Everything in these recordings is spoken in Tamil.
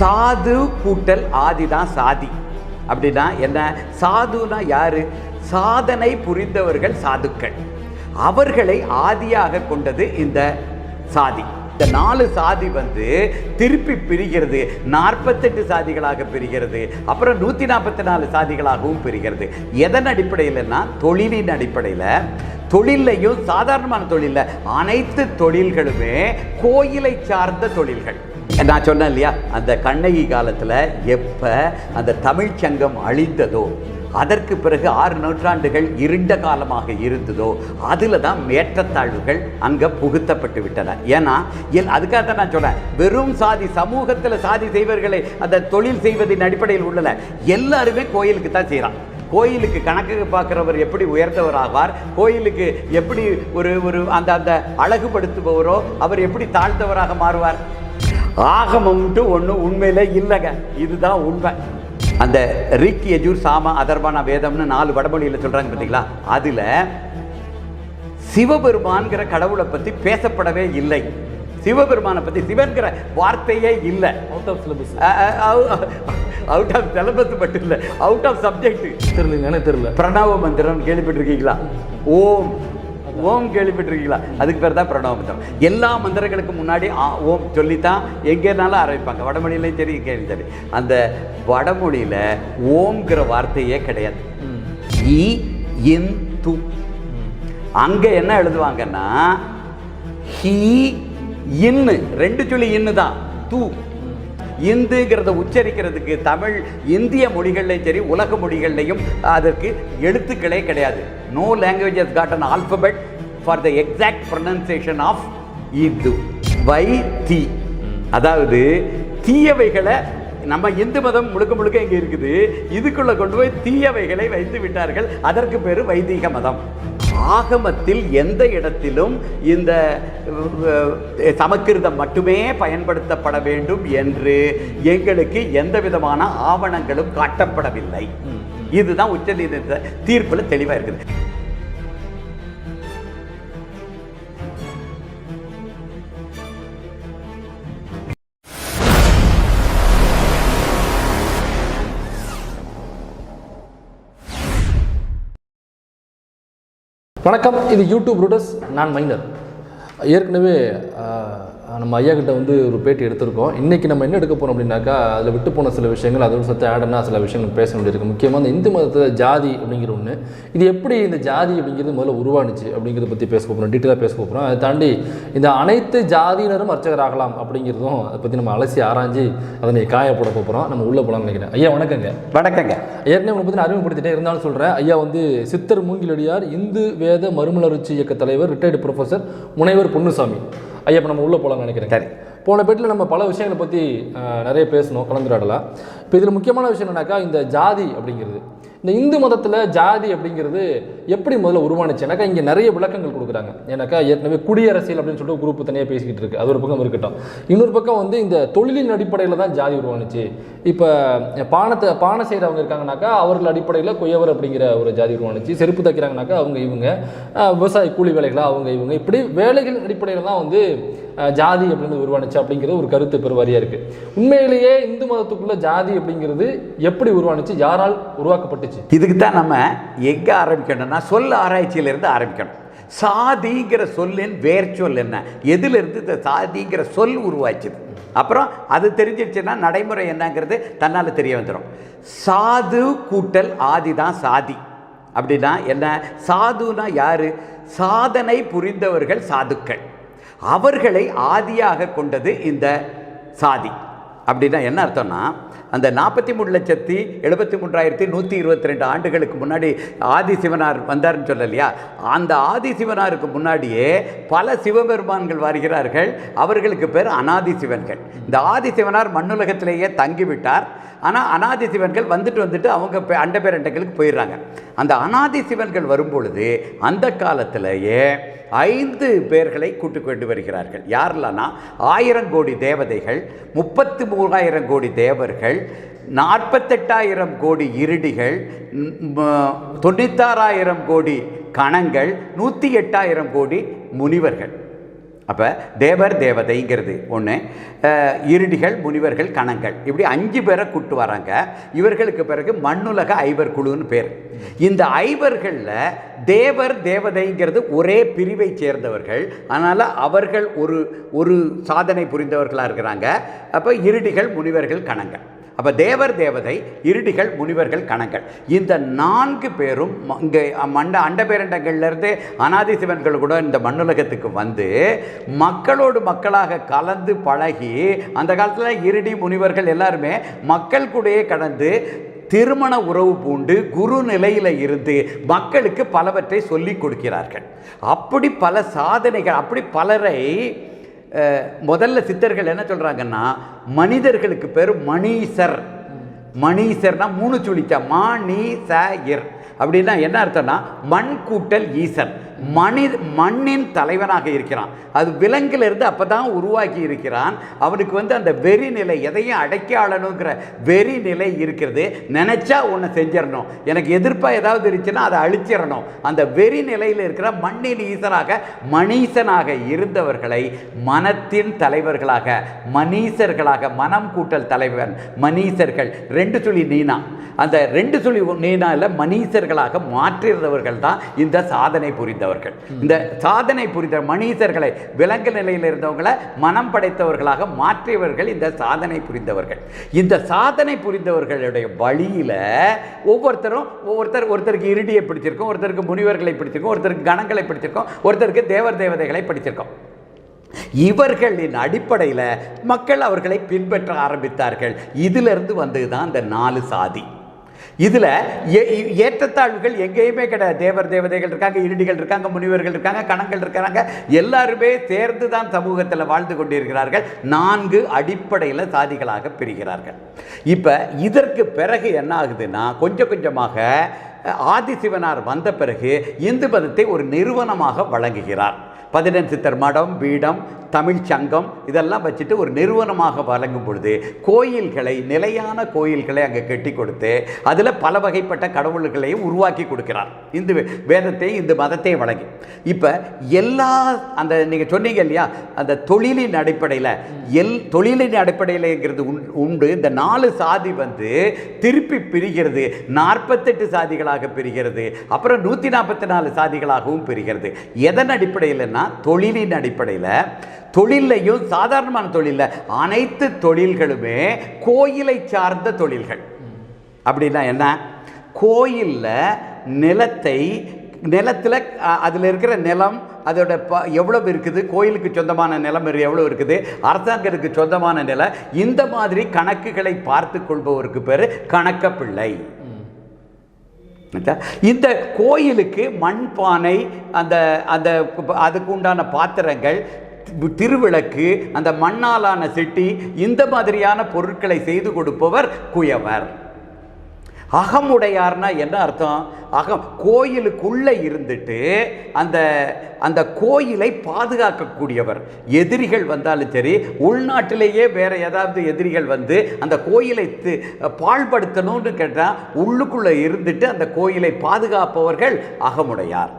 சாது கூட்டல் ஆதி தான் சாதி. அப்படின்னா என்ன? சாதுனா யாரு? சாதனை புரிந்தவர்கள் சாதுக்கள். அவர்களை ஆதியாக கொண்டது இந்த சாதி. இந்த நாலு சாதி வந்து திருப்பி பிரிகிறது. நாற்பத்தெட்டு சாதிகளாக பிரிகிறது. அப்புறம் நூற்றி நாற்பத்தி நாலு சாதிகளாகவும் பிரிகிறது. எதன் அடிப்படையில்னா? தொழிலின் அடிப்படையில். தொழிலையும் சாதாரணமான தொழிலில் அனைத்து தொழில்களுமே கோயிலை சார்ந்த தொழில்கள். நான் சொன்னேன் இல்லையா? அந்த கண்ணகி காலத்தில் எப்போ அந்த தமிழ்ச் சங்கம் அழிந்ததோ அதற்கு பிறகு ஆறு நூற்றாண்டுகள் இருண்ட காலமாக இருந்ததோ அதில் தான் ஏற்றத்தாழ்வுகள் அங்கே புகுத்தப்பட்டு விட்டன. ஏன்னா எல் அதுக்காக தான் நான் சொல்கிறேன் வெறும் சாதி சமூகத்தில் சாதி செய்வர்களை அந்த தொழில் செய்வதின் அடிப்படையில் உள்ளன. எல்லாருமே கோயிலுக்கு தான் செய்கிறான் கோயிலுக்கு கணக்கு பார்க்குறவர் எப்படி உயர்ந்தவர் ஆவார் கோயிலுக்கு எப்படி ஒரு ஒரு அந்த அந்த அழகுபடுத்துபவரோ அவர் எப்படி தாழ்ந்தவராக மாறுவார்? ஆகமம்ட்டு ஒன்று உண்மையில இல்லைங்க. இதுதான் உண்மை. அந்த ரிக் யஜூர் சாம அதர்பான வேதம்னு நாலு வடமொழியில் சொல்றாங்க பார்த்தீங்களா அதுல சிவபெருமான்கிற கடவுளை பத்தி பேசப்படவே இல்லை. சிவபெருமானை பத்தி சிவன்கிற வார்த்தையே இல்லை. Out of syllabus out of syllabus மட்டும் இல்லை அவுட் ஆஃப் சப்ஜெக்ட் தெரியல தெரியல. பிரணவ மந்திரம் கேள்விப்பட்டிருக்கீங்களா? ஓம் ஓம் கேள்விப்பட்டிருக்கீங்களா? அதுக்கு பேர் தான் பிரணவ மந்திரம் எல்லா மந்திரங்களுக்கு முன்னாடி ஓம் சொல்லித்தான் எங்கேனாலும் ஆரம்பிப்பாங்க. வடமொழியிலையும் சரி இங்கேயும் சரி. அந்த வடமொழியில் ஓம்ங்கிற வார்த்தையே கிடையாது. இ இன் து. அங்கே என்ன எழுதுவாங்கன்னா ஹீ இன்னு. ரெண்டு சொல்லி இன்னு தான். தூ. இந்துங்கிறத உச்சரிக்கிறதுக்கு தமிழ் இந்திய மொழிகள்லையும் சரி உலக மொழிகள்லையும் அதற்கு எழுத்துக்களே கிடையாது. No languages got an alphabet for the exact pronunciation of Hindu வை தி அதாவது தீயவைகளை நம்ம இந்து மதம் முழுக்க முழுக்க இங்கே இருக்குது. இதுக்குள்ளே கொண்டு போய் தீயவைகளை வைத்து விட்டார்கள். அதற்கு பேர் வைதிக மதம். ஆகமத்தில் எந்த இடத்திலும் இந்த சமக்கிருதம் மட்டுமே பயன்படுத்தப்பட வேண்டும் என்று எங்களுக்கு எந்த விதமான ஆவணங்களும் காட்டப்படவில்லை. இதுதான் உச்சநீதிமன்ற தீர்ப்பில் தெளிவாக இருக்குது. வணக்கம். இது யூடியூப் ரூடஸ் நான் மைனர் ஏற்கனவே நம்ம ஐயா கிட்ட வந்து ஒரு பேட்டி எடுத்திருக்கோம். இன்னைக்கு நம்ம என்ன எடுக்க போறோம் அப்படின்னாக்கா அதில் விட்டு போன சில விஷயங்கள் அதோட சேர்த்து ஆடனா சில விஷயங்கள் பேச வேண்டியிருக்கு. முக்கியமாக இந்த இந்து மதத்தில் ஜாதி அப்படிங்கிற ஒன்று இது எப்படி இந்த ஜாதி அப்படிங்கிறது முதல்ல உருவானுச்சு அப்படிங்கிறத பற்றி பேச போகிறோம் டீட்டெயிலாக பேச போகிறோம் அதை தாண்டி இந்த அனைத்து ஜாதியினரும் அர்ச்சகராகலாம் அப்படிங்கிறதும் அதை பற்றி நம்ம அலசி ஆராய்ஞ்சு அதனை காயப்பட போகிறோம் நம்ம உள்ளே போகலாம்னு நினைக்கிறேன். ஐயா வணக்கங்க. வணக்கங்க. ஏற்கனவே உங்களை பற்றி அறிமுகப்படுத்திட்டே இருந்தாலும் சொல்கிறேன் ஐயா வந்து சித்தர் மூங்கிலடியார் இந்து வேத மறுமலர்ச்சி இயக்க தலைவர் ரிட்டையர்டு ப்ரொஃபசர் முனைவர் பொன்னுசாமி. ஐயா இப்போ நம்ம உள்ளே போகலாம்னு நினைக்கிறேன். சரி. போன பேட்டில் நம்ம பல விஷயங்களை பற்றி நிறைய பேசணும் கலந்துரையாடலாம். இப்போ இதில் முக்கியமான விஷயம் என்னன்னாக்கா இந்த ஜாதி அப்படிங்கிறது. இந்த இந்து மதத்தில் ஜாதி அப்படிங்கிறது எப்படி முதல்ல உருவானுச்சு ஏன்னாக்கா இங்கே நிறைய விளக்கங்கள் கொடுக்குறாங்க. ஏன்னாக்கா ஏற்கனவே குடியரசியல் அப்படின்னு சொல்லிட்டு குரூப் தனியாக பேசிக்கிட்டு இருக்கு. அது ஒரு பக்கம் இருக்கட்டும். இன்னொரு பக்கம் வந்து இந்த தொழிலின் அடிப்படையில் தான் ஜாதி உருவானுச்சு. இப்போ பானத்தை பானை செய்கிறவங்க இருக்காங்கனாக்கா அவர்கள் அடிப்படையில் குயவர் அப்படிங்கிற ஒரு ஜாதி உருவானுச்சு. செருப்பு தைக்கிறாங்கனாக்கா அவங்க இவங்க. விவசாய கூலி வேலைகளாக அவங்க இவங்க. இப்படி வேலைகள் அடிப்படையில் தான் வந்து ஜாதி அப்படின்னு உருவானுச்சு அப்படிங்கிறது ஒரு கருத்து பெருவாரியாக இருக்குது உண்மையிலேயே இந்து மதத்துக்குள்ள ஜாதி அப்படிங்கிறது எப்படி உருவானுச்சு? யாரால் உருவாக்கப்பட்டுச்சு? இதுக்கு தான் நம்ம எங்கே ஆரம்பிக்கணும்னா சொல் ஆராய்ச்சியிலேருந்து ஆரம்பிக்கணும். சாதிங்கிற சொல்லின் வேர் சொல் என்ன? எதிலிருந்து இந்த சாதிங்கிற சொல் உருவாச்சுது? அப்புறம் அது தெரிஞ்சிடுச்சுன்னா நடைமுறை என்னங்கிறது தன்னால் தெரிய வந்துடும் சாது கூட்டல் ஆதி தான் சாதி. அப்படின்னா என்ன? சாதுனா யார்? சாதனை புரிந்தவர்கள் சாதுக்கள். அவர்களை ஆதியாக கொண்டது இந்த சாதி. அப்படின்னா என்ன அர்த்தம்னா அந்த நாற்பத்தி மூணு லட்சத்தி எழுபத்தி மூன்றாயிரத்தி நூற்றி இருபத்தி ரெண்டு ஆண்டுகளுக்கு முன்னாடி ஆதிசிவனார் வந்தார்னு சொல்லலையா? அந்த ஆதிசிவனாருக்கு முன்னாடியே பல சிவபெருமான்கள் வருகிறார்கள். அவர்களுக்கு பேர் அனாதி சிவன்கள். இந்த ஆதிசிவனார் மண்ணுலகத்திலேயே தங்கிவிட்டார். ஆனால் அனாதி சிவன்கள் வந்துட்டு வந்துட்டு அவங்க பே- அண்ட போயிடுறாங்க. அந்த அனாதி சிவன்கள் வரும்பொழுது அந்த காலத்திலேயே ஐந்து பேர்களை கூட்டு கொண்டு வருகிறார்கள். யாரெல்லாம்னா ஆயிரம் கோடி தேவதைகள் முப்பத்து மூவாயிரம் கோடி தேவர்கள் நாற்பத்தெட்டாயிரம் கோடி இருடிகள் தொண்ணூத்தாறாயிரம் கோடி கணங்கள் நூற்றி எட்டாயிரம் கோடி முனிவர்கள். அப்போ தேவர் தேவதைங்கிறது ஒன்று இருடிகள் முனிவர்கள் கணங்கள். இப்படி அஞ்சு பேரை கூட்டு வராங்க. இவர்களுக்கு பிறகு மண்ணுலக ஐவர் குழுன்னு பேர். இந்த ஐவர்களில் தேவர் தேவதைங்கிறது ஒரே பிரிவை சேர்ந்தவர்கள். அதனால் அவர்கள் ஒரு ஒரு சாதனை புரிந்தவர்களாக இருக்கிறாங்க. அப்போ இருடிகள் முனிவர்கள் கணங்கள். அப்போ தேவர் தேவதை இருடிகள் முனிவர்கள் கணங்கள். இந்த நான்கு பேரும் இங்கே மண்ட அண்டபேரண்டங்கள்லேருந்து அனாதி சிவன்கள் கூட இந்த மண்ணுலகத்துக்கு வந்து மக்களோடு மக்களாக கலந்து பழகி அந்த காலத்தில் இருடி முனிவர்கள் எல்லாருமே மக்கள் கூடயே கடந்து திருமண உறவு பூண்டு குரு நிலையில் இருந்து மக்களுக்கு பலவற்றை சொல்லிக் கொடுக்கிறார்கள். அப்படி பல சாதனைகள் அப்படி பலரை முதல்ல சித்தர்கள் என்ன சொல்கிறாங்கன்னா மனிதர்களுக்கு பேர் மணீசர். மணீசர்னா மூணு சுழிச்சா மணி ச இர் அப்படின்னா என்ன அர்த்தம்னா மண் கூட்டல் ஈசன் மனி மண்ணின் தலைவனாக இருக்கிறான். அது விலங்கிலிருந்து அப்போ தான் உருவாக்கி இருக்கிறான். அவனுக்கு வந்து அந்த வெறி நிலை எதையும் அடக்கி ஆளணுங்கிற வெறி நிலை இருக்கிறது. நினச்சா ஒன்று செஞ்சிடணும். எனக்கு எதிர்ப்பாக ஏதாவது இருந்துச்சுன்னா அதை அழிச்சிடணும். அந்த வெறி நிலையில் இருக்கிற மண்ணின் ஈசனாக மணீசனாக இருந்தவர்களை மனத்தின் தலைவர்களாக மணீசர்களாக மனம் கூட்டல் தலைவன் மணீசர்கள் ரெண்டு சொல்லி நீனா. அந்த ரெண்டு சொல்லி இல்லை மணீசர்களாக மாற்றிருந்தவர்கள் தான் இந்த சாதனை புரிந்தவர்கள். இந்த சாதனை புரிந்த மனிதர்களை விலங்கு நிலையில் இருந்தவங்களை மனம் படைத்தவர்களாக மாற்றியவர்கள் இந்த சாதனை புரிந்தவர்கள். இந்த சாதனை புரிந்தவர்களுடைய வழியில ஒவ்வொருத்தரும் ஒவ்வொருத்தர் ஒருத்தருக்கு இருடியை பிடிச்சிருக்கும் ஒருத்தருக்கு முனிவர்களை பிடிச்சிருக்கும் ஒருத்தருக்கு கணங்களை பிடிச்சிருக்கும் ஒருத்தருக்கு தேவர் தேவதைகளை பிடிச்சிருக்கும். இவர்களின் அடிப்படையில் மக்கள் அவர்களை பின்பற்ற ஆரம்பித்தார்கள். இதிலிருந்து வந்தது தான் இந்த நாலு சாதி. இதில் ஏற்றத்தாழ்வுகள் எங்கேயுமே கிடையாது. தேவர் தேவதைகள் இருக்காங்க இருடிகள் இருக்காங்க முனிவர்கள் இருக்காங்க கணங்கள் இருக்கிறாங்க எல்லாருமே சேர்ந்து தான் சமூகத்தில் வாழ்ந்து கொண்டிருக்கிறார்கள். நான்கு அடிப்படையில் சாதிகளாக பிரிகிறார்கள். இப்போ இதற்கு பிறகு என்ன ஆகுதுன்னா கொஞ்சம் கொஞ்சமாக ஆதிசிவனார் வந்த பிறகு இந்து மதத்தை ஒரு நிறுவனமாக வழங்குகிறார். பதினெண் சித்தர் மடம் பீடம் தமிழ் சங்கம் இதெல்லாம் வச்சுட்டு ஒரு நிறுவனமாக வழங்கும் பொழுது கோயில்களை நிலையான கோயில்களை அங்கே கட்டி கொடுத்து அதில் பல வகைப்பட்ட கடவுள்களையும் உருவாக்கி கொடுக்கிறார். இந்து வேதத்தை இந்த மதத்தை வழங்கி. இப்போ எல்லா அந்த நீங்கள் சொன்னீங்க இல்லையா அந்த தொழிலின் அடிப்படையில் எல் தொழிலின் அடிப்படையில்ங்கிறது உண்- உண்டு. இந்த நாலு சாதி வந்து திருப்பி பிரிகிறது நாற்பத்தெட்டு சாதிகளாக பிரிகிறது அப்புறம் நூற்றி நாற்பத்தி நாலு சாதிகளாகவும் பிரிகிறது. எதன் அடிப்படையில்னா தொழிலின் அடிப்படையில் தொழிலையும் சாதாரணமான தொழிலில் அனைத்து தொழில்களுமே கோயிலை சார்ந்த தொழில்கள். அப்படின்னா என்ன? கோயிலில் நிலத்தை நிலத்தில் அதில் இருக்கிற நிலம் அதோட ப எவ்வளவு இருக்குது? கோயிலுக்கு சொந்தமான நிலம் எவ்வளோ இருக்குது? அரசாங்கத்துக்கு சொந்தமான நிலம் இந்த மாதிரி கணக்குகளை பார்த்து கொள்பவருக்கு பேர் கணக்கப்பிள்ளை. இந்த கோயிலுக்கு மண்பானை அந்த அந்த அதுக்கு உண்டான பாத்திரங்கள் திருவிளக்கு அந்த மண்ணாலான சிட்டி இந்த மாதிரியான பொருட்களை செய்து கொடுப்பவர் குயவர். அகமுடையார்னா என்ன அர்த்தம்? அகம் கோயிலுக்குள்ளே இருந்துட்டு அந்த அந்த கோயிலை பாதுகாக்கக்கூடியவர். எதிரிகள் வந்தாலும் சரி உள்நாட்டிலேயே வேறு ஏதாவது எதிரிகள் வந்து அந்த கோயிலை து பாழ்படுத்தணும்னு கேட்டால் உள்ளுக்குள்ளே இருந்துட்டு அந்த கோயிலை பாதுகாப்பவர்கள் அகமுடையார்.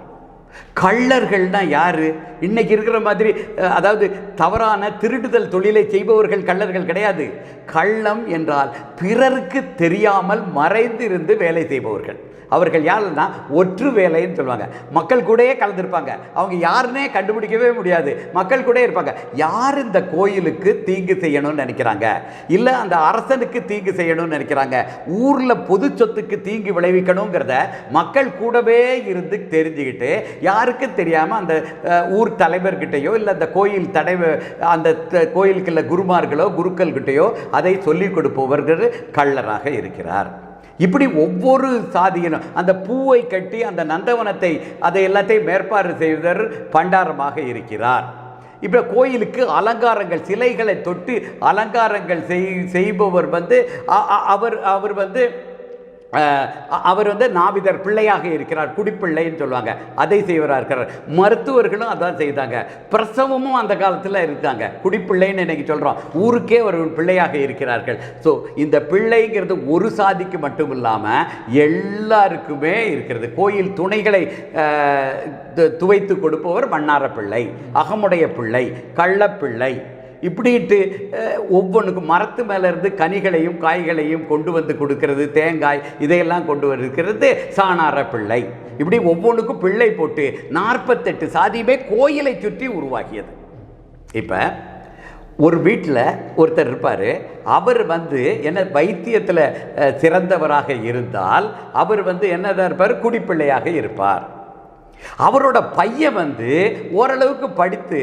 கள்ளர்கள்னா யாரு? இன்னைக்கு இருக்கிற மாதிரி அதாவது தவறான திருடுதல் தொழிலை செய்பவர்கள் கள்ளர்கள் கிடையாது. கள்ளம் என்றால் பிறருக்கு தெரியாமல் மறைந்திருந்து வேலை செய்பவர்கள். அவர்கள் யாருன்னா ஒற்று வேலைன்னு சொல்லுவாங்க. மக்கள் கூடயே கலந்துருப்பாங்க. அவங்க யாருன்னே கண்டுபிடிக்கவே முடியாது. மக்கள் கூட இருப்பாங்க. யார் இந்த கோயிலுக்கு தீங்கு செய்யணும்னு நினைக்கிறாங்க? இல்லை அந்த அரசனுக்கு தீங்கு செய்யணும்னு நினைக்கிறாங்க? ஊரில் பொது சொத்துக்கு தீங்கு விளைவிக்கணுங்கிறத மக்கள் கூடவே இருந்து தெரிஞ்சுக்கிட்டு யாருக்கும் தெரியாமல் அந்த ஊர் தலைவர்கிட்டயோ இல்லை அந்த கோயில் தலைவர் அந்த த- கோயிலுக்குள்ள குருமார்களோ குருக்கள்கிட்டையோ அதை சொல்லிக் கொடுப்பவர்கள் கள்ளராக இருக்கிறார். இப்படி ஒவ்வொரு சாதியினும் அந்த பூவை கட்டி அந்த நந்தவனத்தை அதை எல்லாத்தையும் மேற்பார்வை செய்வதர் பண்டாரமாக இருக்கிறார். இப்போ கோயிலுக்கு அலங்காரங்கள் சிலைகளை தொட்டு அலங்காரங்கள் செய் செய்பவர் வந்து அ- அவர் அவர் வந்து அவர் வந்து நாவிதர் பிள்ளையாக இருக்கிறார் குடிப்பிள்ளைன்னு சொல்லுவாங்க. அதை செய்வராக இருக்கிறார். மருத்துவர்களும் அதான் செய்தாங்க. பிரசவமும் அந்த காலத்தில் இருக்காங்க. குடிப்பிள்ளைன்னு இன்றைக்கி சொல்கிறோம் ஊருக்கே ஒரு பிள்ளையாக இருக்கிறார்கள். ஸோ இந்த பிள்ளைங்கிறது ஒரு சாதிக்கு மட்டும் இல்லாமல் எல்லாருக்குமே இருக்கிறது. கோயில் துணைகளை து- துவைத்து கொடுப்பவர் மன்னார பிள்ளை அகமுடைய பிள்ளை கள்ளப்பிள்ளை இப்படிட்டு ஒவ்வொன்றுக்கும் மரத்து மேலே இருந்து கனிகளையும் காய்களையும் கொண்டு வந்து கொடுக்கறது தேங்காய் இதையெல்லாம் கொண்டு வருகிறது சாணார பிள்ளை. இப்படி ஒவ்வொன்றுக்கும் பிள்ளை போட்டு நாற்பத்தெட்டு சாதியுமே கோயிலை சுற்றி உருவாகியது இப்போ ஒரு வீட்டில் ஒருத்தர் இருப்பார். அவர் வந்து என்ன வைத்தியத்தில் சிறந்தவராக இருந்தால் அவர் வந்து என்னதான் இருப்பார்? குடிப்பிள்ளையாக இருப்பார். அவரோட பையன் வந்து ஓரளவுக்கு படித்து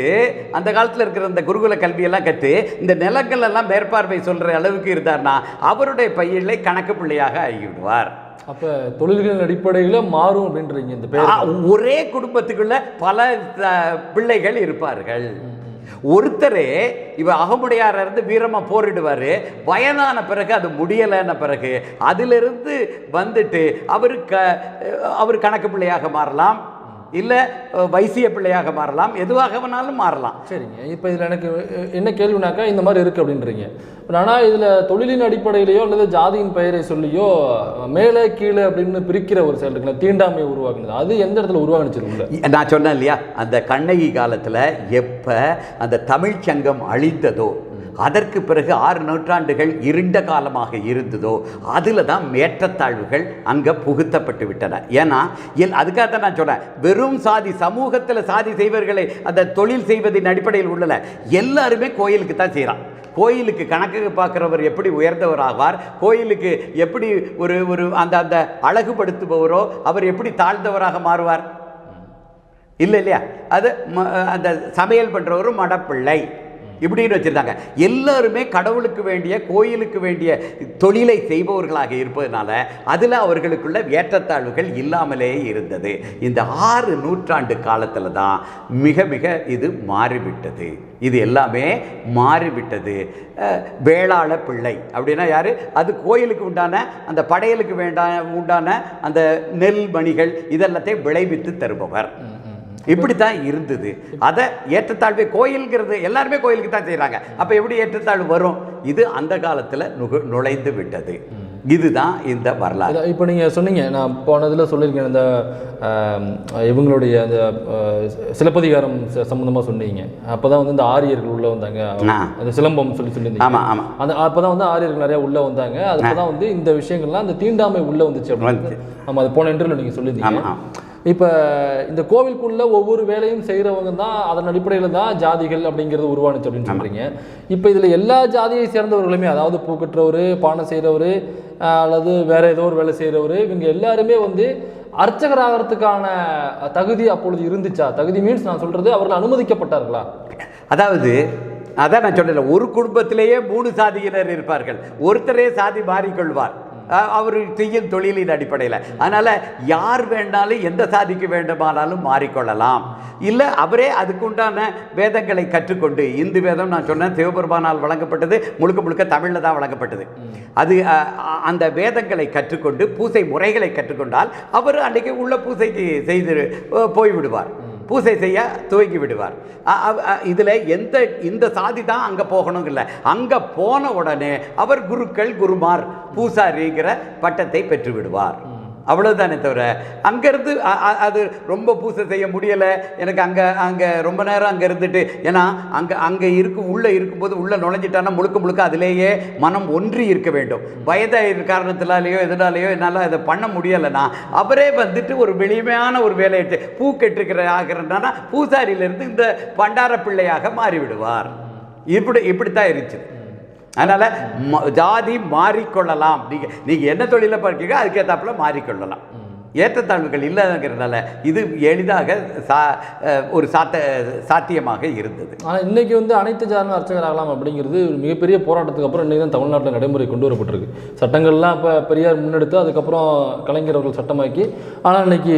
அந்த காலத்தில் இருக்கிற இந்த குருகுல கல்வியெல்லாம் கற்று இந்த நிலங்கள் எல்லாம் மேற்பார்வை சொல்கிற அளவுக்கு இருந்தார்னா அவருடைய பையனை கணக்கு பிள்ளையாக ஆகிவிடுவார். அப்ப தொழில்களின் அடிப்படையில மாறும் அப்படின்றீங்க இந்த பேர். ஒரே குடும்பத்துக்குள்ள பல பிள்ளைகள் இருப்பார்கள். ஒருத்தரே இவ அகமுடையார இருந்து வீரமா போரிடுவாரு. வயதான பிறகு அது முடியலைன்ன பிறகு அதிலிருந்து வந்துட்டு அவரு க அவர் கணக்கு பிள்ளையாக மாறலாம். இல்லை வைசிய பிள்ளையாக மாறலாம். எதுவாக வேணாலும் மாறலாம். சரிங்க. இப்போ இதில் எனக்கு என்ன கேள்வினாக்கா இந்த மாதிரி இருக்குது அப்படின்றீங்க. பட் ஆனால் இதில் தொழிலின் அடிப்படையிலையோ அல்லது ஜாதியின் பெயரை சொல்லியோ மேலே கீழே அப்படின்னு பிரிக்கிற ஒரு செயல் இருக்குல்ல தீண்டாமை உருவாக்குனது. அது எந்த இடத்துல உருவாகுனுச்சு உள்ள நான் சொன்னேன் இல்லையா? அந்த கண்ணகி காலத்தில் எப்போ அந்த தமிழ்ச் சங்கம் அழிந்ததோ அதற்கு பிறகு ஆறு நூற்றாண்டுகள் இருண்ட காலமாக இருந்ததோ அதில் தான் ஏற்றத்தாழ்வுகள் அங்கே புகுத்தப்பட்டு விட்டன. ஏன்னா எல் அதுக்காக தான் நான் சொன்னேன் வெறும் சாதி சமூகத்தில் சாதி செய்வர்களை அந்த தொழில் செய்வதின் அடிப்படையில் உள்ளல. எல்லாருமே கோயிலுக்கு தான் செய்கிறான் கோயிலுக்கு கணக்கு பார்க்குறவர் எப்படி உயர்ந்தவர் ஆவார் கோயிலுக்கு எப்படி ஒரு ஒரு அந்த அந்த அழகுபடுத்துபவரோ அவர் எப்படி தாழ்ந்தவராக மாறுவார்? இல்லை இல்லையா? அது ம- அந்த சமையல் பண்ணுறவரும் மடப்பிள்ளை. இப்படின்னு வச்சுருந்தாங்க. எல்லாருமே கடவுளுக்கு வேண்டிய கோயிலுக்கு வேண்டிய தொழிலை செய்பவர்களாக இருப்பதனால அதில் அவர்களுக்குள்ள ஏற்றத்தாழ்வுகள் இல்லாமலே இருந்தது. இந்த ஆறு நூற்றாண்டு காலத்தில் தான் மிக மிக இது மாறிவிட்டது. இது எல்லாமே மாறிவிட்டது. வேளாள பிள்ளை அப்படின்னா யார்? அது கோயிலுக்கு உண்டான அந்த படையலுக்கு வேண்டான உண்டான அந்த நெல் மணிகள் இதெல்லாத்தையும் விளைவித்து தருபவர். இப்படித்தான் இருந்தது. அதை ஏற்றத்தாழ்வு கோயில்ங்கிறது எல்லாருமே கோயிலுக்கு தான் செய்கிறாங்க அப்போ எப்படி ஏற்றத்தாழ்வு வரும்? இது அந்த காலத்தில் நுகு நுழைந்து விட்டது. இதுதான் இந்த வரலாறு. இப்போ நீங்கள் சொன்னீங்க நான் போனதில் சொல்லியிருக்கேன் இந்த இவங்களுடைய அந்த சிலப்பதிகாரம் சம்மந்தமாக சொன்னீங்க. அப்போ தான் வந்து இந்த ஆரியர்கள் உள்ளே வந்தாங்க. அந்த சிலம்பம் சொல்லி சொல்லியிருந்தீங்க. ஆமாம் ஆமாம் அந்த அப்போ தான் வந்து ஆரியர்கள் நிறைய உள்ளே வந்தாங்க. அதுக்கு தான் வந்து இந்த விஷயங்கள்லாம் அந்த தீண்டாமை உள்ளே வந்துச்சு அப்படின்னு. ஆமாம் அது போன இன்டர்வியூ நீங்கள் சொல்லியிருந்தீங்க. இப்போ இந்த கோவிலுக்குள்ள ஒவ்வொரு வேலையும் செய்கிறவங்க தான் அதன் அடிப்படையில் தான் ஜாதிகள் அப்படிங்கிறது உருவானுச்சு அப்படின்னு சொல்றீங்க. இப்போ இதில் எல்லா ஜாதியை சேர்ந்தவர்களுமே அதாவது பூக்கட்டுறவர் பானை செய்கிறவர் அல்லது வேற ஏதோ ஒரு வேலை செய்கிறவர் இவங்க எல்லாருமே வந்து அர்ச்சகர் ஆகிறதுக்கான தகுதி அப்பொழுது இருந்துச்சா? தகுதி மீன்ஸ் நான் சொல்றது அவர்கள் அனுமதிக்கப்பட்டார்களா? அதாவது அதான் நான் சொன்னேன் ஒரு குடும்பத்திலேயே மூணு சாதியினர் இருப்பார்கள். ஒருத்தரே சாதி மாறிக்கொள்வார். அவர் செய்யும் தொழிலின் அடிப்படையில். அதனால் யார் வேண்டாலும் எந்த சாதிக்கு வேண்டுமானாலும் மாறிக்கொள்ளலாம். இல்லை அவரே அதுக்குண்டான வேதங்களை கற்றுக்கொண்டு இந்து வேதம் நான் சொன்னேன் சிவபெருமானால் வழங்கப்பட்டது முழுக்க முழுக்க தமிழில் தான் வழங்கப்பட்டது. அது அந்த வேதங்களை கற்றுக்கொண்டு பூசை முறைகளை கற்றுக்கொண்டால் அவர் அன்றைக்கு உள்ள பூசைக்கு செய்து அ, போய்விடுவார். பூசை செய்ய துவங்கி விடுவார் இதில் எந்த இந்த சாதி தான் அங்கே போகணும் இல்லை அங்கே போன உடனே அவர் குருக்கள் குருமார் பூசாரிங்கிற பட்டத்தை பெற்று விடுவார் அவ்வளோதானே தவிர அங்கேருந்து அது ரொம்ப பூசை செய்ய முடியலை. எனக்கு அங்கே அங்கே ரொம்ப நேரம் அங்கே இருந்துட்டு ஏன்னா அங்கே அங்கே இருக்கும் உள்ளே இருக்கும்போது உள்ளே நுழைஞ்சிட்டான்னா முழுக்க முழுக்க அதிலேயே மனம் ஒன்றி இருக்க வேண்டும். வயதாக காரணத்தினாலேயோ எதனாலேயோ என்னால் அதை பண்ண முடியலைன்னா அவரே வந்துட்டு ஒரு வெளிமையான ஒரு வேலையை பூ கெட்டுக்கிற ஆகிறன்னா பூசாரியிலிருந்து இந்த பண்டார பிள்ளையாக மாறிவிடுவார். இப்படி இப்படித்தான் இருந்துச்சு. அதனால் ம- ஜாதி மாறிக்கொள்ளலாம். நீங்கள் நீங்கள் என்ன தொழிலில் பார்க்கீங்க அதுக்கேற்றாப்புல மாறிக்கொள்ளலாம். ஏற்றத்தாழ்வுகள் இல்லாதங்கிறதுனால இது எளிதாக சா ஒரு சாத்த சாத்தியமாக இருந்தது. ஆனால் இன்றைக்கி வந்து அனைத்து ஜாதியும் அர்ச்சகர் ஆகலாம் அப்படிங்கிறது மிகப்பெரிய போராட்டத்துக்கு அப்புறம் இன்னைக்கு தான் தமிழ்நாட்டில் நடைமுறை கொண்டு வரப்பட்டிருக்கு. சட்டங்கள்லாம் இப்போ பெரியார் முன்னெடுத்து அதுக்கப்புறம் கலைஞர் அவர்கள் சட்டமாக்கி ஆனால் இன்னைக்கு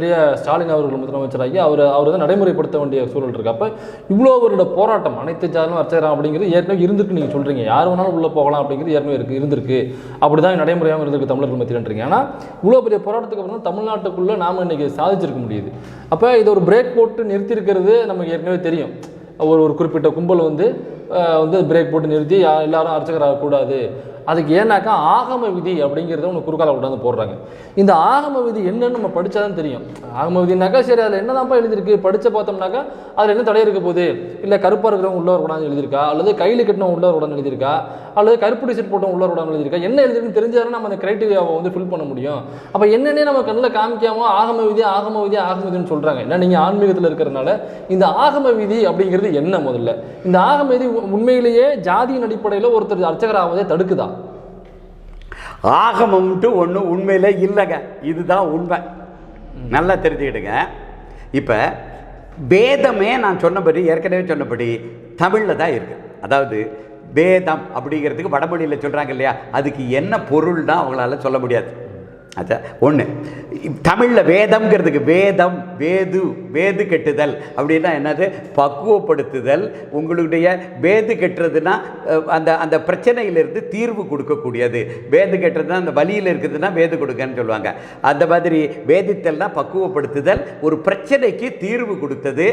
பெரிய ஸ்டாலின் அவர்கள் முதலமைச்சராகி அவர் அவர் தான் நடைமுறைப்படுத்த வேண்டிய சூழல் இருக்கு. அப்போ இவ்வளோ அவரோட போராட்டம் அனைத்து ஜாதியும் அர்ச்சகராக அப்படிங்கிறது ஏற்கனவே இருந்திருக்கு நீங்கள் சொல்கிறீங்க யார் வேணாலும் உள்ளே போகலாம் அப்படிங்கிறது ஏற்கனவே இருக்குது இருந்திருக்கு. அப்படி தான் நடைமுறையாகவும் இருந்திருக்கு தமிழர்கள் மத்தியிலன்றீங்க. ஆனால் இவ்வளோ பெரிய போராட்டத்துக்கு அப்புறம் தான் தமிழ்நாட்டுக்குள்ளே நாம் இன்னைக்கு சாதிச்சிருக்க முடியுது. அப்போ இது ஒரு பிரேக் போட்டு நிறுத்தியிருக்கிறது நமக்கு ஏற்கனவே தெரியும். ஒரு ஒரு குறிப்பிட்ட கும்பல் வந்து வந்து பிரேக் போட்டு நிறுத்தி யா- எல்லாரும் அர்ச்சகராக கூடாது. அதுக்கு ஏன்னாக்கா ஆகம விதி அப்படிங்கிறத ஒன்று குறுக்கால கொண்டாந்து போடுறாங்க. இந்த ஆகம விதி என்னன்னு நம்ம படித்தாதான் தெரியும். ஆகம விதினாக்கா சரி அதில் என்னதான்ப்பா எழுதியிருக்கு? படிச்சு பார்த்தோம்னாக்கா அதில் என்ன தடை இருக்க போகுது? இல்லை கருப்பாக இருக்கிறவங்க உள்ளவர் கூடாது எழுதியிருக்கா? அல்லது கையில் கட்டினவங்க உள்ளவர் கூடாது எழுதியிருக்கா? அல்லது கருப்பு டிஷர்ட் போட்டவங்க உள்ளவர் கூடாது எழுதியிருக்கா? என்ன எழுதிருக்குன்னு தெரிஞ்சாலும் நம்ம அந்த கிரைட்டீரியாவை வந்து ஃபில் பண்ண முடியும். அப்போ என்னென்ன நம்ம கண்ணில் காமிக்காம ஆகம விதி ஆகம விதி ஆகம விதின்னு சொல்கிறாங்க ஏன்னா நீங்கள் ஆன்மீகத்தில் இருக்கிறதுனால இந்த ஆகம விதி அப்படிங்கிறது என்ன முதல்ல? இந்த ஆகம விதி உண்மையிலேயே ஜாதியின் அடிப்படையில் ஒருத்தர் அர்ச்சகராவதை தடுக்குதா? ஆகமம்ட்டு ஒன்று உண்மையில இல்லைங்க. இதுதான் உண்மை. நல்லா தெரிஞ்சுக்கிடுங்க. இப்போ வேதமே நான் சொன்னபடி ஏற்கனவே சொன்னபடி தமிழில் தான் இருக்கு. அதாவது வேதம் அப்படிங்கிறதுக்கு வடமொழியில் சொல்கிறாங்க இல்லையா? அதுக்கு என்ன பொருள்னா அவங்களால சொல்ல முடியாது. அச்சா ஒன்று தமிழில் வேதம்ங்கிறதுக்கு வேதம் வேது வேது கெட்டுதல் அப்படின்னா என்னது? பக்குவப்படுத்துதல். உங்களுடைய வேது கெட்டுறதுன்னா அந்த அந்த பிரச்சனையிலிருந்து தீர்வு கொடுக்கக்கூடியது. வேது கெட்டுறதுனா அந்த வழியில் இருக்குதுன்னா வேது கொடுக்கன்னு சொல்லுவாங்க. அந்த மாதிரி வேதித்தல்னா பக்குவப்படுத்துதல் ஒரு பிரச்சனைக்கு தீர்வு கொடுத்தது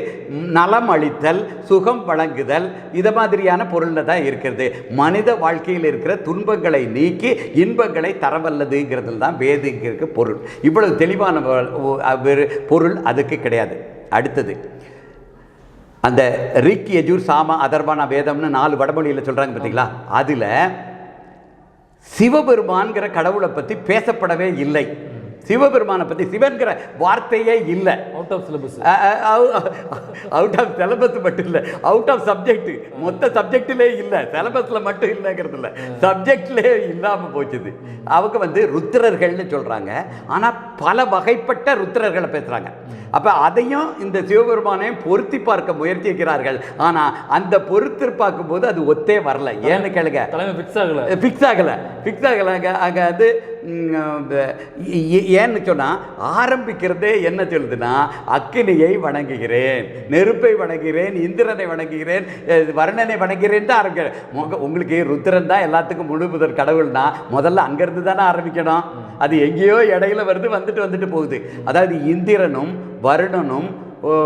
நலம் அளித்தல் சுகம் வழங்குதல் இதை மாதிரியான பொருளில் தான் இருக்கிறது. மனித வாழ்க்கையில் இருக்கிற துன்பங்களை நீக்கி இன்பங்களை தரவல்லதுங்கிறதுல தான் வேது வேதுங்கிறதுக்கு பொருள். இவ்வளவு தெளிவான வேறு பொருள் அதுக்கு கிடையாது. அடுத்தது அந்த ரிக் யஜூர் சாமா அதர்வான வேதம்னு நாலு வடமொழியில் சொல்கிறாங்க பார்த்தீங்களா அதில் சிவபெருமான்கிற கடவுளை பற்றி பேசப்படவே இல்லை. சிவபெருமானை பற்றி சிவன்கிற வார்த்தையே இல்லை. Out of syllabus out of syllabus மட்டும் இல்லை. அவுட் ஆஃப் சப்ஜெக்ட் மொத்த சப்ஜெக்டிலே இல்லை. சிலபஸில் மட்டும் இல்லைங்கிறது இல்லை. சப்ஜெக்ட்லேயே இல்லாமல் போச்சுது. அவங்க வந்து ருத்திரர்கள்னு சொல்கிறாங்க ஆனால் பல வகைப்பட்ட ருத்திரர்களை பேசுகிறாங்க அப்போ அதையும் இந்த சிவபெருமானையும் பொருத்தி பார்க்க முயற்சிக்கிறார்கள் ஆனால் அந்த பொருத்தி பார்க்கும்போது அது ஒத்தே வரல. ஏன்னு கேளுங்க. ஃபிக்ஸ் ஆகல. ஃபிக்ஸ் ஆகலை. ஃபிக்ஸ் ஆகலை. அங்கே அங்கே வந்து ஏன்னு சொன்னால் ஆரம்பிக்கிறதே என்ன சொல்லுதுன்னா அக்கினியை வணங்குகிறேன் நெருப்பை வணங்குகிறேன் இந்திரனை வணங்குகிறேன் வர்ணனை வருணனை வணங்குகிறேன் தான் ஆரம்பிக்கிறேன் உங்களுக்கு ருத்ரன் தான் எல்லாத்துக்கும் முழு முதல் கடவுள்னா முதல்ல அங்கேருந்து தானே ஆரம்பிக்கணும். அது எங்கேயோ இடையில வருது வந்துட்டு வந்துட்டு போகுது. அதாவது இந்திரனும் வருணனும்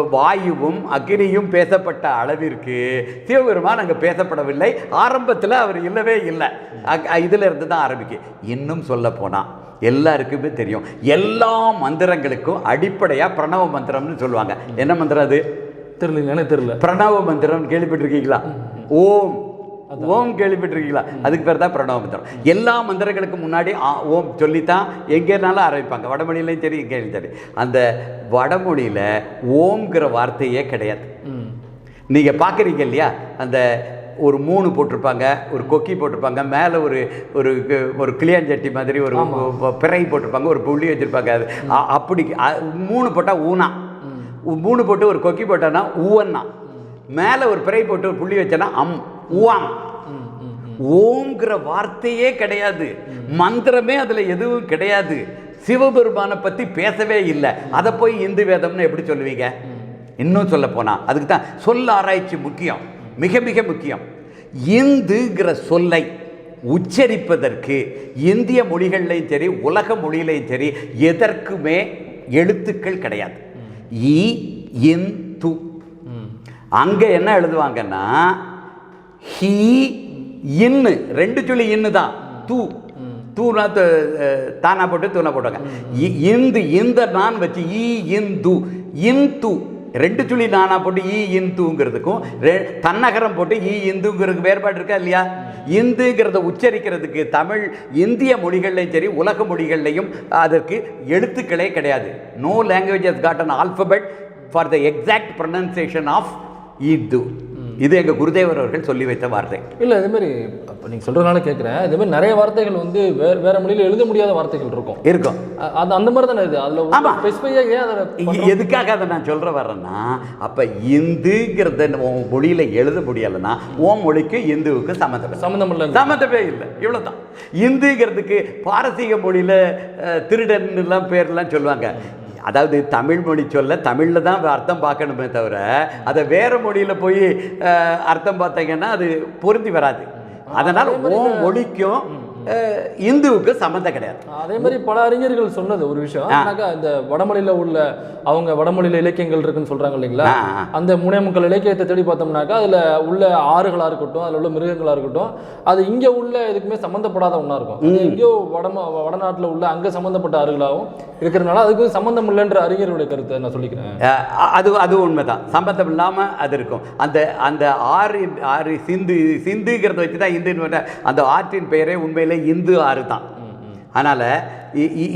வாயுவும் அக்னியும் பேசப்பட்ட அளவிற்கு சிவபெருமான் அங்கே பேசப்படவில்லை. ஆரம்பத்தில் அவர் இல்லவே இல்லை. அக்- இருந்து தான் ஆரம்பிக்கு. இன்னும் சொல்ல போனால் எல்லாருக்குமே தெரியும். எல்லா மந்திரங்களுக்கும் அடிப்படையாக பிரணவ மந்திரம்னு சொல்லுவாங்க. என்ன மந்திரம் அது? தெரியல எனக்கு தெரியல. பிரணவ மந்திரம் கேள்விப்பட்டிருக்கீங்களா? ஓம். ஓம் கேள்விப்பட்டிருக்கீங்களா? அதுக்கு பேர் தான் பிரணவ மந்திரம். எல்லா மந்திரங்களுக்கு முன்னாடி ஓம் சொல்லித்தான் எங்கேனாலும் ஆரம்பிப்பாங்க. வடமொழியிலையும் சரி எங்கேயும் சரி. அந்த வடமொழியில் ஓம்ங்கிற வார்த்தையே கிடையாது. நீங்கள் பார்க்குறீங்க இல்லையா? அந்த ஒரு மூணு போட்டிருப்பாங்க ஒரு கொக்கி போட்டிருப்பாங்க மேலே ஒரு ஒரு ஒரு கிளியாஞ்சட்டி மாதிரி ஒரு பிறை போட்டிருப்பாங்க ஒரு புள்ளி வச்சுருப்பாங்க அது. அப்படி மூணு போட்டால் ஊனா. மூணு போட்டு ஒரு கொக்கி போட்டோன்னா ஊவன்னா. மேலே ஒரு பிறை போட்டு ஒரு புள்ளி வச்சோன்னா அம் ஊவாம். ஓம்ங்கிற வார்த்தையே கிடையாது. மந்திரமே அதில் எதுவும் கிடையாது. சிவபெருமானை பற்றி பேசவே இல்லை. அதை போய் இந்து வேதம்னு எப்படி சொல்லுவீங்க? இன்னும் சொல்ல போனா. அதுக்கு தான் சொல் ஆராய்ச்சி முக்கியம். மிக மிக முக்கியம். இந்துங்கிற சொல்லை உச்சரிப்பதற்கு இந்திய மொழிகள்லையும் சரி உலக மொழியிலையும் சரி எதற்குமே எழுத்துக்கள் கிடையாது. இ இன் து. அங்கே என்ன எழுதுவாங்கன்னா ஹீ இன்னு. ரெண்டு சொல்லி இன்னு தான். தூ. தூனா தானா போட்டு தூணா போட்டாங்க இ- இந்து இந்த நான் வச்சு ஈ இந்து இந்து ரெண்டு சுழி நானா போட்டு ஈ இந்துங்கிறதுக்கும் ரெ- தன்னகரம் போட்டு ஈ இந்துங்கிறதுக்கு வேறுபாடு இருக்கா இல்லையா? இந்துங்கிறத உச்சரிக்கிறதுக்கு தமிழ் இந்திய மொழிகள்லையும் சரி உலக மொழிகள்லையும் அதற்கு எழுத்துக்களே கிடையாது. No language has got an alphabet for the exact pronunciation of Hindu இது எங்கள் குருதேவர் அவர்கள் சொல்லி வைத்த வார்த்தை. இல்லை இதே மாதிரி அப்போ நீங்கள் சொல்கிறதுனால கேட்குறேன் இதே மாதிரி நிறைய வார்த்தைகள் வந்து வேற வேற மொழியில் எழுத முடியாத வார்த்தைகள் இருக்கும். இருக்கும். அது அந்த மாதிரி தானே இது? அதில் ஆமா. ஸ்பெசிஃபையாக ஏன் அதை எதுக்காக அதை நான் சொல்ற வரேன்னா அப்ப இந்துங்கிறத உன் மொழியில எழுத முடியலைன்னா உன் மொழிக்கு இந்துவுக்கு சம்மந்தம் சம்மந்தம் இல்லை சம்மந்தமே இல்லை. இவ்வளவுதான். இந்துங்கிறதுக்கு பாரசீக மொழியில அஹ், திருடன் எல்லாம் பேர்லாம் சொல்லுவாங்க. அதாவது தமிழ் மொழி சொல்ல தமிழில் தான் அர்த்தம் பார்க்கணுமே தவிர அதை வேற மொழியில் போய் அர்த்தம் பார்த்தீங்கன்னா அது பொருந்தி வராது. அதனால் உன் மொழிக்கும் அஹ், இந்துவுக்கும் சம்மந்தம் கிடையாது. அதே மாதிரி பல அறிஞர்கள் சொன்னது ஒரு விஷயம். இந்த வடமொழியில உள்ள அவங்க வடமொழியில இலக்கியங்கள் இருக்குன்னு சொல்றாங்க இல்லைங்களா. அந்த முனைமுக்கள் இலக்கியத்தை தேடி பார்த்தோம்னாக்கா அதுல உள்ள ஆறுகளா இருக்கட்டும் அதுல உள்ள மிருகங்களா இருக்கட்டும் அது இங்க உள்ள இதுக்குமே சம்மந்தப்படாத ஒண்ணா இருக்கும். எங்கேயோ வடம வடநாட்டுல உள்ள அங்க சம்மந்தப்பட்ட ஆறுகளாகவும் இருக்கிறதுனால அதுக்கு சம்மந்தம் இல்லைன்ற அறிஞர்களுடைய கருத்தை நான் சொல்லிக்கிறேன். அது அது உண்மைதான். சம்பந்தம் இல்லாமல் அது இருக்கும். அந்த அந்த ஆறு ஆறு சிந்து சிந்துங்கிறத வச்சு தான் இந்துன்னு அந்த ஆற்றின் பெயரே உண்மையிலே இந்து ஆறு தான். அதனால்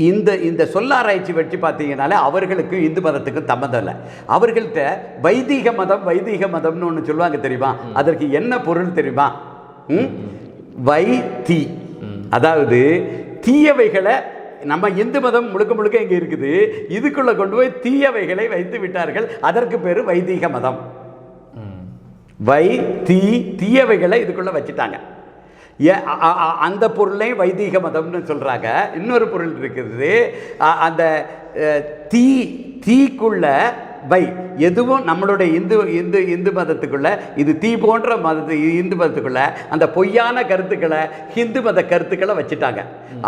இந்த இந்த சொல்லாராய்ச்சி வச்சு பார்த்தீங்கனாலே அவர்களுக்கு இந்து மதத்துக்கும் சம்மந்தம் இல்லை. அவர்கள்ட்ட வைதிக மதம் வைதிக மதம்னு ஒன்று சொல்லுவாங்க தெரியுமா? அதற்கு என்ன பொருள் தெரியுமா? வை தீ அதாவது தீயவைகளை நம்ம இந்து மதம் முழுக்க முழுக்க இங்கே இருக்குது. இதுக்குள்ள கொண்டு போய் தீயவைகளை வைத்து விட்டார்கள். அதற்கு பேர் வைதிக மதம். வை தீ தீயவைகளை இதுக்குள்ள வச்சுட்டாங்க. அந்த பொருளை வைதிக மதம்னு சொல்கிறாங்க இன்னொரு பொருள் இருக்குது. அந்த தீ தீக்குள்ள வை. எதுவும் நம்மளுடைய இந்து இந்து இந்து மதத்துக்குள்ள இது தீ போன்ற மதத்து இந்து மதத்துக்குள்ள அந்த பொய்யான கருத்துக்களை ஹிந்து மத கருத்துக்களை வச்சுட்டாங்க.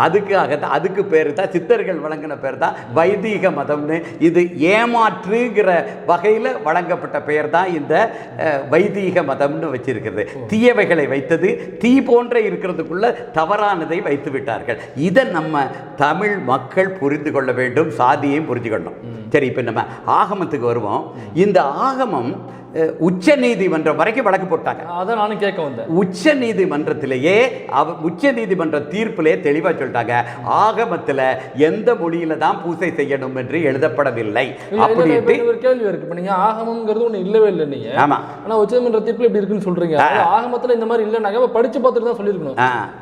அதுக்காக தான் அதுக்கு பேர் தான் சித்தர்கள் வழங்கின பேர் தான் வைதீக மதம்னு. இது ஏமாற்றுங்கிற வகையில் வழங்கப்பட்ட பெயர் தான் இந்த வைதீக மதம்னு வச்சிருக்கிறது. தீயவைகளை வைத்தது தீ போன்ற இருக்கிறதுக்குள்ள தவறானதை வைத்து விட்டார்கள். இதை நம்ம தமிழ் மக்கள் புரிந்து கொள்ள வேண்டும் சாதியையும் புரிஞ்சுக்கணும். சரி இப்போ நம்ம ஆகமத்துக்கு வருவோம். இந்த ஆகமம் உச்ச நீதிமன்றம் வரைக்கும் வழக்கு போட்டாங்க. அதான் நானும் கேட்க வந்தேன். உச்ச நீதிமன்றத்திலேயே அவ உச்ச நீதிமன்ற தீர்ப்பிலே தெளிவா சொல்லிட்டாங்க. ஆகமத்துல எந்த மொழியில தான் பூசை செய்யணும் என்று எழுதப்படவில்லை. அப்படின்ட்டு இன்னொரு கேள்வி இருக்கு. இப்ப நீங்க ஆகமங்கிறது ஒண்ணு இல்லவே இல்லை நீங்க. ஆமா. ஆனா உச்சநீதிமன்ற தீர்ப்புல இப்படி இருக்குன்னு சொல்றீங்க. அதாவது ஆகமத்துல இந்த மாதிரி இல்லைனாக்க அப்ப படிச்சு பார்த்துட்டு தான் சொல்லியிருக்கணும்.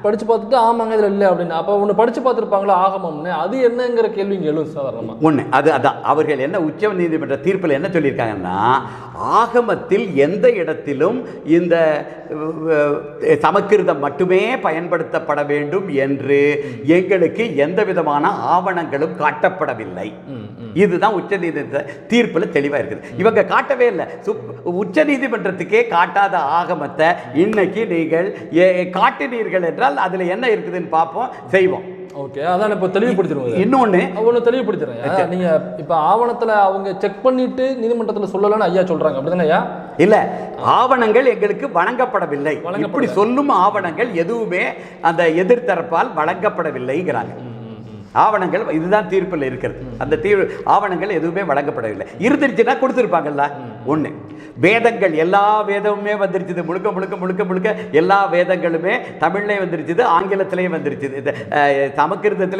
படிச்சு பார்த்துட்டு ஆமாங்க இதுல இல்ல அப்படின்னு. அப்ப ஒண்ணு படிச்சு பார்த்திருப்பாங்களா ஆகமம்னு? அது என்னங்கிற கேள்வி இங்க எழும் சாதாரணமா. ஒன்று அது அதான். அவர்கள் என்ன உச்ச நீதிமன்ற தீர்ப்பில் என்ன சொல்லியிருக்காங்கன்னா ஆகமத்தில் எந்த இடத்திலும் இந்த சமக்கிருதம் மட்டுமே பயன்படுத்தப்பட வேண்டும் என்று எங்களுக்கு எந்த விதமான ஆவணங்களும் காட்டப்படவில்லை. இதுதான் உச்ச நீதிமன்ற தீர்ப்பில் தெளிவாக இருக்குது. இவங்க காட்டவே இல்லை. உச்ச நீதிமன்றத்துக்கே காட்டாத ஆகமத்தை இன்னைக்கு நீங்கள் காட்டினீர்கள் என்றால் அதில் என்ன இருக்குதுன்னு பார்ப்போம் செய்வோம். ஓகே அதான் இப்ப தெளிவுபடுத்திடுவோம் இன்னொன்று ஒன்று தெளிவுபடுத்துறேன் நீங்க இப்ப ஆவணத்துல அவங்க செக் பண்ணிட்டு நீதிமன்றத்துல சொல்லலன்னு ஐயா சொல்றாங்க. அப்படிதானே ஐயா? இல்ல ஆவணங்கள் எங்களுக்கு வழங்கப்படவில்லை. இப்படி சொல்லும் ஆவணங்கள் எதுவுமே அந்த எதிர்த்தரப்பால் வழங்கப்படவில்லைங்கிறாங்க. ஆவணங்கள் இதுதான் தீர்ப்பில் இருக்கிறது. அந்த தீர்வு ஆவணங்கள் எதுவுமே வழங்கப்படவில்லை. இருந்துருச்சுன்னா கொடுத்துருப்பாங்கல்ல. ஒன்று வேதங்கள் எல்லா வேதமுமே வந்துருச்சுது. முழுக்க முழுக்க முழுக்க முழுக்க எல்லா வேதங்களுமே தமிழ்லேயும் வந்துருச்சுது ஆங்கிலத்திலையும் வந்துருச்சுது. இது, அஹ்,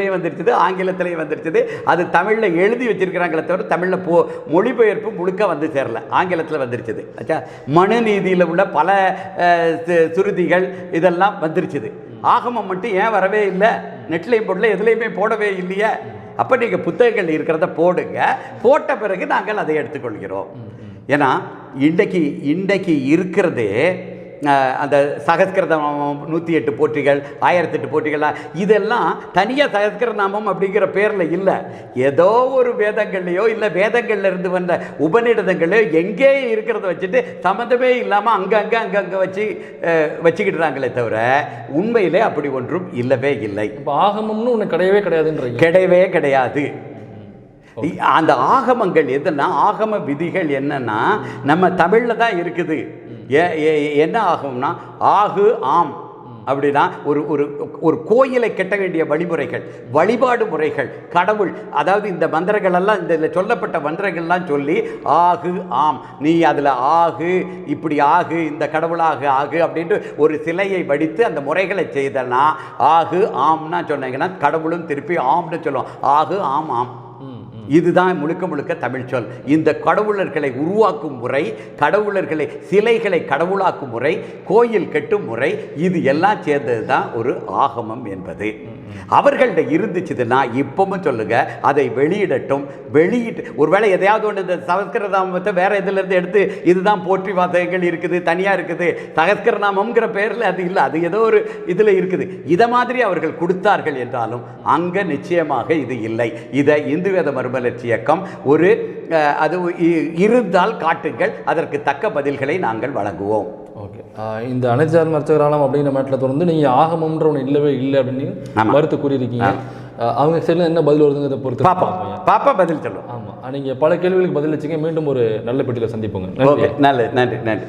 வந்துருச்சுது ஆங்கிலத்திலையும் வந்துருச்சுது. அது தமிழில் எழுதி வச்சிருக்கிறாங்களே தவிர தமிழில் போ மொழிபெயர்ப்பு முழுக்க வந்து சேரல. ஆங்கிலத்தில் வந்துருச்சுது. ஆச்சா மனு நீதியில் உள்ள பல சு- சுருதிகள் இதெல்லாம் வந்துருச்சுது. ஆகமம் மட்டும் ஏன் வரவே இல்லை? நெட்லேயும் போடல எதுலேயுமே போடவே இல்லையே? அப்போ நீங்கள் புத்தகங்கள் இருக்கிறத போடுங்க. போட்ட பிறகு நாங்கள் அதை எடுத்துக்கொள்கிறோம். ஏன்னா இன்றைக்கு இன்றைக்கு இருக்கிறதே அந்த சகஸ்கிருதம் நூற்றி எட்டு போற்றிகள் ஆயிரத்தி எட்டு போற்றிகள் இதெல்லாம் தனியாக சகஸ்கிருத நாமம் அப்படிங்கிற பேரில் இல்லை. ஏதோ ஒரு வேதங்கள்லையோ இல்லை வேதங்கள்ல இருந்து வந்த உபநிடதங்களையோ எங்கே இருக்கிறத வச்சுட்டு சம்மந்தமே இல்லாமல் அங்கங்கே அங்கங்கே வச்சு அஹ், வச்சுக்கிட்டுறாங்களே தவிர உண்மையிலே அப்படி ஒன்றும் இல்லவே இல்லை. இப்ப ஆகமம்னு ஒண்ணு கிடையவே கிடையாதுன்றீங்க. கிடையவே கிடையாது. அந்த ஆகமங்கள் எதுனா ஆகம விதிகள் என்னன்னா நம்ம தமிழில் தான் இருக்குது. என்ன ஆகும்னா ஆகு ஆம். அப்படின்னா ஒரு ஒரு ஒரு கோயிலை கட்ட வேண்டிய வழிமுறைகள் வழிபாடு முறைகள் கடவுள் அதாவது இந்த மந்திரங்கள் எல்லாம் இந்த இதில் சொல்லப்பட்ட மந்திரங்கள்லாம் சொல்லி ஆகு ஆம். நீ அதில் ஆகு இப்படி ஆகு இந்த கடவுளாக ஆகு அப்படின்ட்டு ஒரு சிலையை வடித்து அந்த முறைகளை செய்தனா ஆகு ஆம்னா சொன்னீங்கன்னா கடவுளும் திருப்பி ஆம்னு சொல்லுவோம். ஆகு ஆம் ஆம். இதுதான் முழுக்க முழுக்க தமிழ் சொல். இந்த கடவுளர்களை உருவாக்கும் முறை கடவுளர்களை சிலைகளை கடவுளாக்கும் முறை கோயில் கட்டும் முறை இது எல்லாம் சேர்ந்தது தான் ஒரு ஆகமம் என்பது. அவர்கள்ட்ட இருந்துச்சுதுன்னா இப்பவும் சொல்லுங்க அதை வெளியிடட்டும். வெளியிட்டு ஒருவேளை எதையாவது ஒன்று இந்த சகஸ்கரநாமத்தை வேற இதுல இருந்து எடுத்து இதுதான் போற்றி வாசகங்கள் இருக்குது தனியா இருக்குது சகஸ்கரநாமம்ங்கிற பேர்ல அது இல்லை அது ஏதோ ஒரு இதுல இருக்குது. இதை மாதிரி அவர்கள் கொடுத்தார்கள் என்றாலும் அங்க நிச்சயமாக இது இல்லை. இதை இந்து வேத மறுமலர்ச்சி இயக்கம் ஒரு அது இருந்தால் காட்டுங்கள். அதற்கு தக்க பதில்களை நாங்கள் வழங்குவோம். ஓகே. இந்த அனைத்து மருத்துவராலம் அப்படிங்கிற மேட்டில் தொடர்ந்து நீங்கள் ஆகமம்ன்ற ஒன்று இல்லவே இல்லை அப்படின்னு. மறுத்து கூறியிருக்கீங்க. அவங்க சைடில் என்ன பதில் வருதுங்கிறத பொறுத்து பாப்பா பாப்பா பதில் சொல்லுவோம் ஆமாம் நீங்கள் பல கேள்விகளுக்கு பதில் வச்சுங்க மீண்டும் ஒரு நல்ல பெட்டியில் சந்திப்போங்க. ஓகே. நல்லது. நன்றி. நன்றி.